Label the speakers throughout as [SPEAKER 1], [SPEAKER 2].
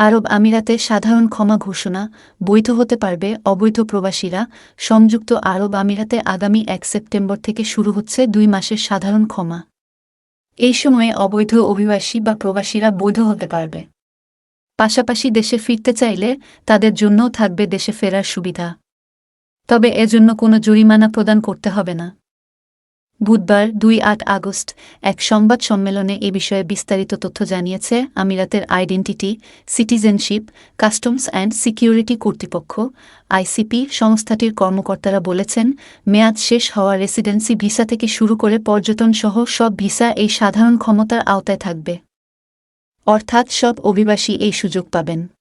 [SPEAKER 1] আরব আমিরাতে সাধারণ ক্ষমা ঘোষণা, বৈধ হতে পারবে অবৈধ প্রবাসীরা। সংযুক্ত আরব আমিরাতে আগামী এক সেপ্টেম্বর থেকে শুরু হচ্ছে দুই মাসের সাধারণ ক্ষমা। এই সময়ে অবৈধ অভিবাসী বা প্রবাসীরা বৈধ হতে পারবে। পাশাপাশি দেশে ফিরতে চাইলে তাদের জন্যও থাকবে দেশে ফেরার সুবিধা। তবে এজন্য কোনো জরিমানা প্রদান করতে হবে না। বুধবার দুই আট আগস্ট এক সংবাদ সম্মেলনে এ বিষয়ে বিস্তারিত তথ্য জানিয়েছে আমিরাতের identity, citizenship, customs and security কর্তৃপক্ষ, আইসিপি সংস্থাটির কর্মকর্তারা বলেছেন, মেয়াদ শেষ হওয়া রেসিডেন্সি ভিসা থেকে শুরু করে পর্যটন সহ সব ভিসা এই সাধারণ ক্ষমতার আওতায় থাকবে। অর্থাৎ সব অভিবাসী এই সুযোগ পাবেন।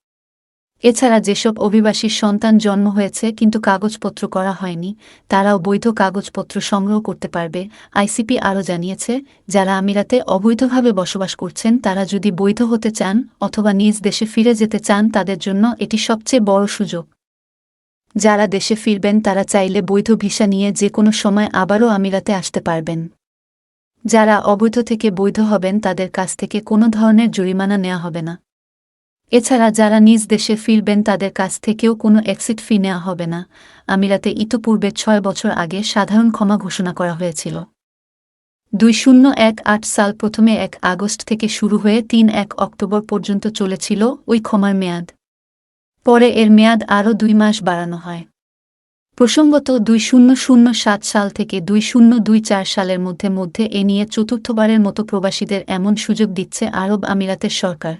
[SPEAKER 1] এছাড়া যেসব অভিবাসীর সন্তান জন্ম হয়েছে কিন্তু কাগজপত্র করা হয়নি, তারাও বৈধ কাগজপত্র সংগ্রহ করতে পারবে, আইসিপি আরও জানিয়েছে, যারা আমিরাতে অবৈধভাবে বসবাস করছেন, তারা যদি বৈধ হতে চান অথবা নিজ দেশে ফিরে যেতে চান, তাদের জন্য এটি সবচেয়ে বড় সুযোগ। যারা দেশে ফিরবেন, তারা চাইলে বৈধ ভিসা নিয়ে যে কোনো সময় আবারও আমিরাতে আসতে পারবেন। যারা অবৈধ থেকে বৈধ হবেন, তাদের কাছ থেকে কোনো ধরনের জরিমানা নেওয়া হবে না। এছাড়া যারা নিজ দেশে ফিরবেন, তাদের কাছ থেকেও কোনো এক্সিট ফি নেওয়া হবে না। আমিরাতে ইতোপূর্বে ছয় বছর আগে সাধারণ ক্ষমা ঘোষণা করা হয়েছিল। দুই শূন্য এক আট সাল প্রথমে এক আগস্ট থেকে শুরু হয়ে তিন এক অক্টোবর পর্যন্ত চলেছিল ওই ক্ষমার মেয়াদ। পরে এর মেয়াদ আরও দুই মাস বাড়ানো হয়। প্রসঙ্গত দুই শূন্য শূন্য সাত সাল থেকে দুই শূন্য দুই চার সালের মধ্যে মধ্যে এ নিয়ে চতুর্থবারের মতো প্রবাসীদের এমন সুযোগ দিচ্ছে আরব আমিরাতের সরকার।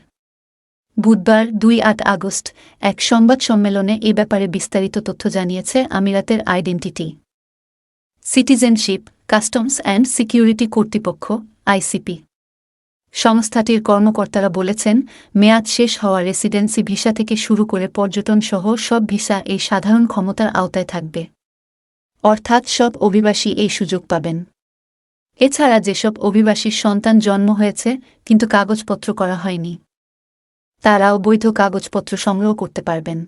[SPEAKER 1] বুধবার দুই আট আগস্ট এক সংবাদ সম্মেলনে এ ব্যাপারে বিস্তারিত তথ্য জানিয়েছে আমিরাতের identity. Citizenship, customs and security কর্তৃপক্ষ, আইসিপি। সংস্থাটির কর্মকর্তারা বলেছেন, মেয়াদ শেষ হওয়া রেসিডেন্সি ভিসা থেকে শুরু করে পর্যটন সহ সব ভিসা এই সাধারণ ক্ষমতার আওতায় থাকবে। অর্থাৎ সব অভিবাসী এই সুযোগ পাবেন। এছাড়া যেসব অভিবাসীর সন্তান জন্ম হয়েছে, কিন্তু কাগজপত্র করা হয়নি। তারাও বৈধ কাগজপত্র সংগ্রহ করতে পারবেন।